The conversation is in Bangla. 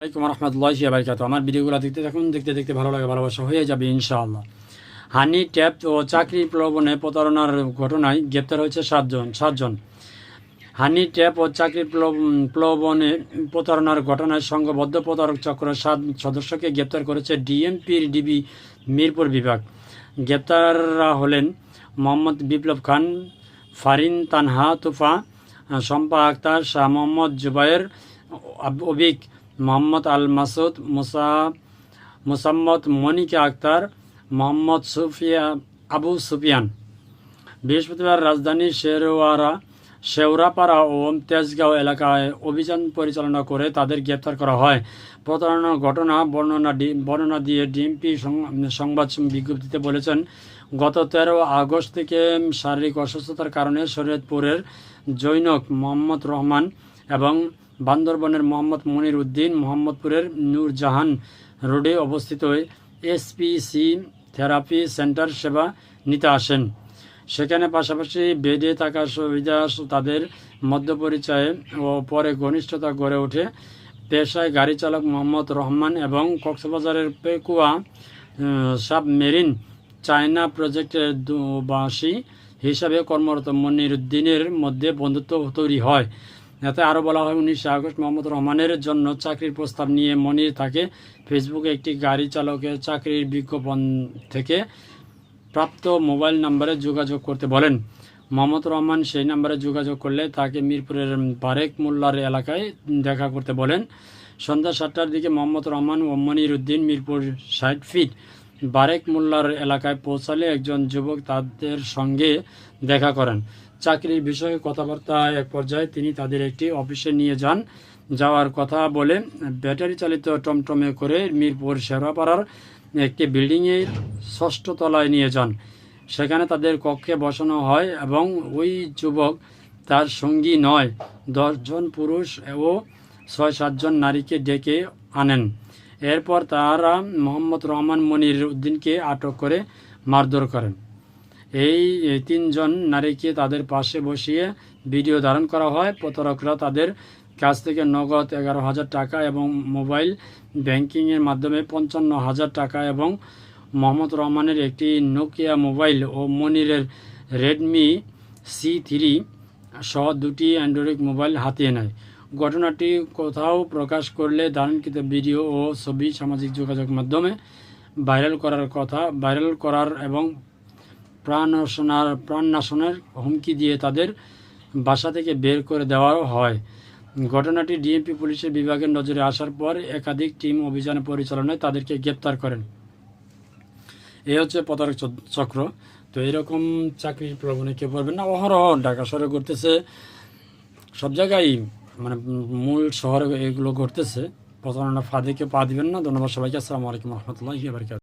আসসালামাইকুম রহমতুল্লাহ বারকাত আমার ভিডিওগুলো দেখতে থাকুন, দেখতে দেখতে ভালো লাগে, ভালোবাসা হয়ে যাবে ইনশাআল্লাহ। হানি, ট্যাপ ও চাকরি প্রলোভনে প্রতারণার ঘটনায় গ্রেপ্তার হয়েছে সাতজন সাতজন। হানি, ট্যাপ ও চাকরি প্রলোভ- প্রলোভনে প্রতারণার ঘটনায় সংঘবদ্ধ প্রতারক চক্র সাত সদস্যকে গ্রেপ্তার করেছে ডিএমপির ডিবি মিরপুর বিভাগ। গ্রেপ্তাররা হলেন মোহাম্মদ বিপ্লব খান, ফারিন তানহা, তুফা, শম্পা আক্তার, শাহ মোহাম্মদ জুবায়ের অবিক মোহাম্মদ আল মাসুদ মুসা, মুসাম্মদ মনিকা আক্তার, মোহাম্মদ সুফিয়া, আবু সুফিয়ান। বৃহস্পতিবার রাজধানীর শেরওয়ারা শেওরাপাড়া ও তেজগাঁও এলাকায় অভিযান পরিচালনা করে তাদের গ্রেপ্তার করা হয়। প্রতারণার ঘটনা বর্ণনা বর্ণনা দিয়ে ডিএমপি সংবাদ বিজ্ঞপ্তিতে বলেছেন, গত তেরো আগস্ট থেকে শারীরিক অসুস্থতার কারণে শরীয়তপুরের জৈনক মোহাম্মদ রহমান এবং বান্দরবনের মোহাম্মদ মনির উদ্দিন মোহাম্মদপুরের নূরজাহান রোডে অবস্থিত এসপিসি থেরাপি সেন্টার সেবা নিতে আসেন। সেখানে পাশাপাশি বেডে থাকার সুবিধা তাদের মধ্যপরিচয়ে ও পরে ঘনিষ্ঠতা গড়ে ওঠে। পেশায় গাড়ি চালক মোহাম্মদ রহমান এবং কক্সবাজারের পেকুয়া সাবমেরিন চায়না প্রজেক্টের দুবাসী হিসাবে কর্মরত মনির উদ্দিনের মধ্যে বন্ধুত্ব তৈরি হয়। এতে আরও বলা হয় উনিশে আগস্ট মোহাম্মদ রহমানের জন্য চাকরির প্রস্তাব নিয়ে মনির তাকে ফেসবুকে একটি গাড়ি চালকের চাকরির বিজ্ঞাপন থেকে প্রাপ্ত মোবাইল নম্বরে যোগাযোগ করতে বলেন। মোহাম্মদ রহমান সেই নম্বরে যোগাযোগ করলে তাকে মিরপুরের বারেক মোল্লার এলাকায় দেখা করতে বলেন। সন্ধ্যা সাতটার দিকে মোহাম্মদ রহমান ও মনির উদ্দিন মিরপুর ষাট ফিট বারেক মোল্লার এলাকায় পৌঁছালে একজন যুবক তাদের সঙ্গে দেখা করেন। চাকরির বিষয়ে কথাবার্তা এক পর্যায়ে তিনি তাদের একটি অফিসে নিয়ে যান। যাওয়ার কথা বলে ব্যাটারি চালিত টমটমে করে মিরপুর শেরাপাড়ার একটি বিল্ডিংয়ের ষষ্ঠ তলায় নিয়ে যান। সেখানে তাদের কক্ষে বসানো হয় এবং ওই যুবক তার সঙ্গী নয়, দশজন পুরুষ ও ছয় সাতজন নারীকে ডেকে আনেন। এরপর তারা মোহাম্মদ রহমান মনির উদ্দিনকে আটক করে মারধর করেন। এই তিনজন নারীকে তাদের পাশে বসিয়ে ভিডিও ধারণ করা হয়। প্রতারকরা তাদের কাছ থেকে নগদ এগারো হাজার টাকা এবং মোবাইল ব্যাংকিংয়ের মাধ্যমে পঞ্চান্ন হাজার টাকা এবং মোহাম্মদ রহমানের একটি নোকিয়া মোবাইল ও মনিরের রেডমি সি থ্রি সহ দুটি অ্যান্ড্রয়েড মোবাইল হাতিয়ে নেয়। ঘটনাটি কোথাও প্রকাশ করলে ধারণকৃত ভিডিও ও ছবি সামাজিক যোগাযোগ মাধ্যমে ভাইরাল করার কথা, ভাইরাল করার এবং প্রাণনাশনার, প্রাণনাশনের হুমকি দিয়ে তাদের বাসা থেকে বের করে দেওয়াও হয়। ঘটনাটি ডিএমপি পুলিশের বিভাগের নজরে আসার পর একাধিক টিম অভিযান পরিচালনায় তাদেরকে গ্রেপ্তার করেন। এ হচ্ছে প্রতারক চক্র। তো এরকম চাকরির প্রবণে কেউ পারবেন না। অহরহ ঢাকা শহরে ঘটতেছে। সব জায়গায় মানে মূল শহরে এগুলো ঘটতেছে। প্রতারণা ফাঁদে কেউ পা দিবেন না। ধন্যবাদ সবাইকে। আসসালামু আলাইকুম রহমতুল্লাহ